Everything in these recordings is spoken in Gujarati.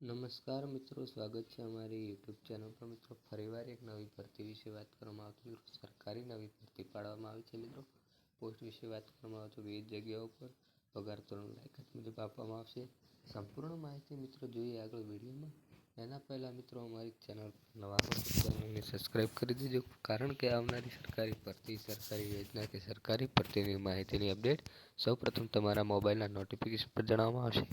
નમસ્કાર મિત્રો, સ્વાગત છે અમારી યુટ્યુબ ચેનલ પર. મિત્રો, ફરીવાર એક નવી ભરતી વિશે વાત કરવામાં આવતી સરકારી નવી ભરતી પાડવામાં આવી છે મિત્રો. પોસ્ટ વિશે વાત કરવામાં આવે તો વિવિધ જગ્યાઓ પર પગાર ધોરણ લાયકાત મુજબ આપવામાં આવશે. સંપૂર્ણ માહિતી મિત્રો જોઈએ આગળ વિડીયોમાં. એના પહેલાં મિત્રો, અમારી ચેનલ પર નવા ચેનલને સબસ્ક્રાઈબ કરી દેજો. કારણ કે આવનારી સરકારી ભરતી, સરકારી યોજના કે સરકારી ભરતીની માહિતીની અપડેટ સૌપ્રથમ તમારા મોબાઈલના નોટિફિકેશન પર જણાવવામાં આવશે.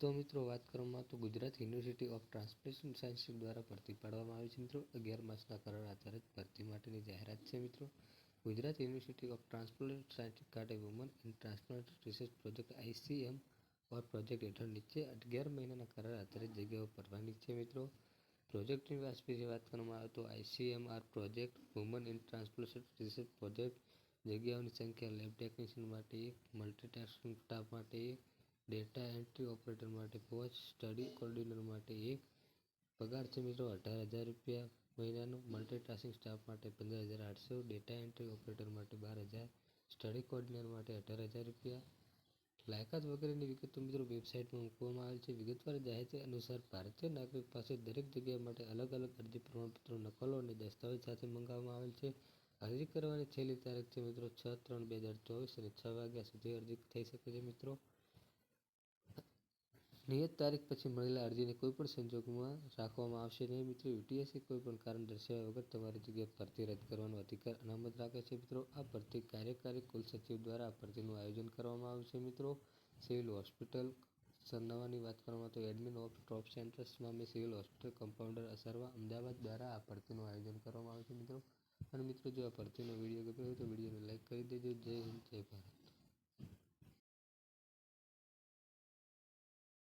તો મિત્રો વાત કરવામાં તો Gujarat university of transportation science દ્વારા ભરતી પાડવામાં આવી છે મિત્રો. અગિયાર માસના કરાર આધારિત ભરતી માટેની જાહેરાત છે મિત્રો. Gujarat university of transport science કાઢે woman in transplant research project ICMR project હેઠળ નીચે અગિયાર મહિનાના કરાર આધારિત જગ્યાઓ ભરવાની છે મિત્રો. પ્રોજેક્ટની વિશે વાત કરવામાં આવે તો ICMR project woman in transplant research project જગ્યાઓની સંખ્યા લેબ ટેકનિશિયન માટે એક મલ્ટીટાસ્કિંગ સ્ટાફ માટે એક ડેટા એન્ટ્રી ઓપરેટર માટે પાંચ સ્ટડી કોર્ડિનેટર માટે એક. પગાર છે મિત્રો અઢાર હજાર રૂપિયા. મહિનાનો મલ્ટીટાસ્કિંગ સ્ટાફ માટે પંદર હજાર આઠસો. ડેટા એન્ટ્રી ઓપરેટર માટે બાર હજાર. સ્ટડી કોર્ડિનેટર માટે અઢાર હજાર રૂપિયા. લાયકાત વગેરેની વિગતો મિત્રો વેબસાઇટમાં મૂકવામાં આવેલ છે. વિગતવાર જાહેરાત અનુસાર ભારતીય નાગરિક પાસે દરેક જગ્યા માટે અલગ અલગ અરજી પ્રમાણપત્રો, નકલો અને દસ્તાવેજ સાથે મંગાવવામાં આવેલ છે. અરજી કરવાની છેલ્લી તારીખ છે મિત્રો છ ત્રણ બે હજાર ચોવીસ અને છ વાગ્યા સુધી અરજી થઈ શકે છે મિત્રો. નિયત તારીખ પછી મળેલા અરજીને કોઈપણ સંજોગોમાં રાખવામાં આવશે નહીં. મિત્રો યુટીએસસી કોઈપણ કારણ દર્શાવ્યા વગર તમારી જગ્યાએ ભરતી રદ કરવાનો અધિકાર અનામત રાખે છે. મિત્રો, આ ભરતી કાર્યકારી કુલસચિવ દ્વારા આ ભરતીનું આયોજન કરવામાં આવ્યું છે. મિત્રો, સિવિલ હોસ્પિટલ સરનાવાની વાત કરવામાં તો એડમિન ઓફ ટ્રોપ સેન્ટર્સ નામે civil hospital compounder Asarwa Ahmedabad દ્વારા આ ભરતીનું આયોજન કરવામાં આવ્યું છે. મિત્રો, અને મિત્રો, જો આ ભરતીનો વીડિયો ગમ્યો હોય તો વિડીયોને લાઇક કરી દેજો. જય હિન્દ, જય ભારત.